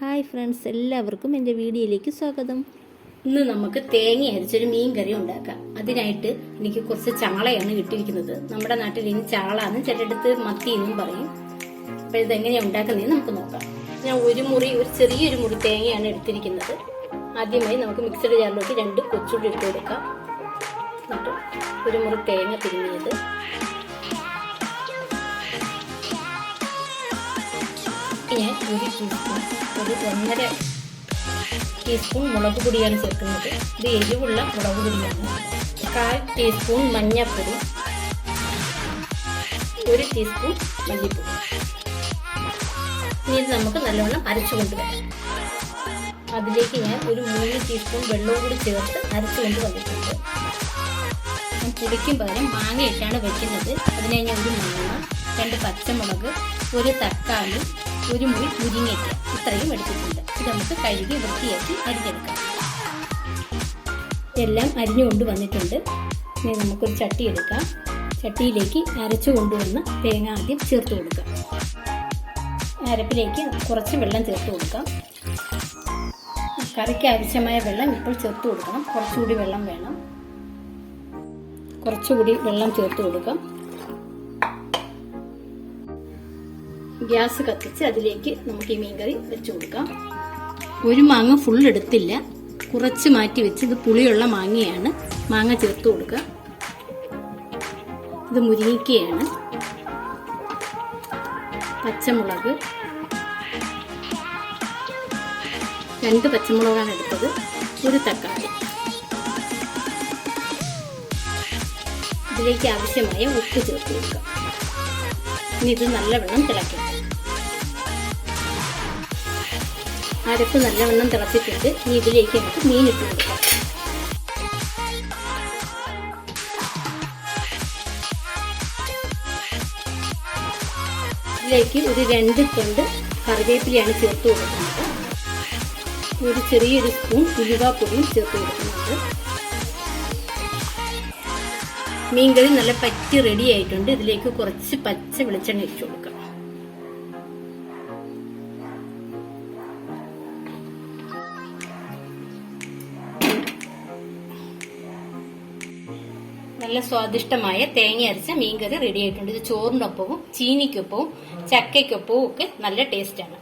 Hi friends എല്ലാവർക്കും എന്റെ വീഡിയോയിലേക്ക് സ്വാഗതം. ഇന്ന് നമുക്ക് തേങ്ങ അരച്ചൊരു മീൻ കറി ഉണ്ടാക്കാം. അതിനായിട്ട് എനിക്ക് കുറച്ച് ചാളയാണ് കിട്ടിയിരിക്കുന്നത് നമ്മുടെ നാട്ടിൽ ഇനി ചാളാന്ന് ചിലയിടത്ത് മത്തി എന്നും പറയും. അപ്പൊ ഇതെങ്ങനെയാണ് ഉണ്ടാക്കുന്നതെന്ന് നമുക്ക് നോക്കാം. ഞാൻ ഒരു മുറി ഒരു ചെറിയൊരു മുറി തേങ്ങയാണ് എടുത്തിരിക്കുന്നത്. ആദ്യമായി നമുക്ക് മിക്സഡ് ജാറിലോട്ട് രണ്ട് കൊച്ചുള്ളി ഇട്ട് കൊടുക്കാം. എന്നിട്ട് ഒരു മുറി തേങ്ങ തിരിഞ്ഞത് ഞാൻ ഒരു ടീസ്പൂൺ ഒരു ഒന്നര ടീസ്പൂൺ മുളക് പൊടിയാണ് ചേർക്കുന്നത്. ഇത് എരിവുള്ള മുളക് പൊടിയാണ്. കാൽ ടീസ്പൂൺ മഞ്ഞൾപ്പൊടി. ഒരു ടീസ്പൂൺ മല്ലിപ്പൊടി. ഇനി നമുക്ക് നല്ലവണ്ണം അരച്ചു കൊണ്ടുവരാം. അതിലേക്ക് ഞാൻ ഒരു മൂന്ന് ടീസ്പൂൺ വെള്ളവും കൂടി ചേർത്ത് അരച്ചു കൊണ്ട് വന്നിട്ടുണ്ട് ഞാൻ പുളിക്കും പകരം മാങ്ങ വെക്കുന്നത്. അതിനായി ഞാൻ ഒരു മാങ്ങ രണ്ട് പച്ചമുളക് ഒരു തക്കാളി ഒരു മുറി മുരിങ്ങയ്ക്ക് ഇത്രയും എടുത്തിട്ടുണ്ട്. ഇത് നമുക്ക് കഴുകി വൃത്തിയാക്കി അരിഞ്ഞെടുക്കാം. എല്ലാം അരിഞ്ഞു കൊണ്ടുവന്നിട്ടുണ്ട് ഇനി നമുക്കൊരു ചട്ടി എടുക്കാം. ചട്ടിയിലേക്ക് അരച്ചു കൊണ്ടുവന്ന തേങ്ങ ആദ്യം ചേർത്ത് കൊടുക്കാം. അരപ്പിലേക്ക് കുറച്ച് വെള്ളം ചേർത്ത് കൊടുക്കാം. കറിക്ക് ആവശ്യമായ വെള്ളം ഇപ്പോൾ ചേർത്ത് കൊടുക്കണം. കുറച്ചുകൂടി വെള്ളം വേണം. കുറച്ചുകൂടി വെള്ളം ചേർത്ത് കൊടുക്കാം. ഗ്യാസ് കത്തിച്ച് അതിലേക്ക് നമുക്ക് ഈ മീൻകറി വെച്ച് കൊടുക്കാം. ഒരു മാങ്ങ ഫുൾ എടുത്തില്ല. കുറച്ച് മാറ്റി വെച്ച് ഇത് പുളിയുള്ള മാങ്ങയാണ്. മാങ്ങ ചേർത്ത് കൊടുക്കുക. ഇത് മുരിങ്ങയ്ക്കയാണ് പച്ചമുളക്. രണ്ട് പച്ചമുളകാണ് എടുത്തത്. ഒരു തക്കാളി. ഇതിലേക്ക് ആവശ്യമായ ഉപ്പ് ചേർത്ത് കൊടുക്കുക. ഇനി ഇത് നല്ലവണ്ണം തിളയ്ക്കണം. അരപ്പ് നല്ലവണ്ണം തിളച്ചിട്ടുണ്ട് ഇനി ഇതിലേക്ക് നമുക്ക് മീൻ ഇട്ട് കൊടുക്കാം. ഇതിലേക്ക് ഒരു രണ്ട് കൊണ്ട് കറിവേപ്പിലയാണ് ചേർത്ത് കൊടുക്കുന്നത്. ഒരു ചെറിയൊരു സ്പൂൺ ഉലുവാപ്പൊടിയും ചേർത്ത് കൊടുക്കുന്നുണ്ട് മീൻകറി നല്ല പറ്റി റെഡി ആയിട്ടുണ്ട്. ഇതിലേക്ക് കുറച്ച് പച്ച വെളിച്ചെണ്ണ ഇട്ട് കൊടുക്കാം. നല്ല സ്വാദിഷ്ടമായ തേങ്ങ അരച്ച മീൻകറി റെഡി ആയിട്ടുണ്ട്. ഇത് ചോറിനൊപ്പവും ചീനിക്കൊപ്പവും ചക്കയ്ക്കൊപ്പവും ഒക്കെ നല്ല ടേസ്റ്റാണ്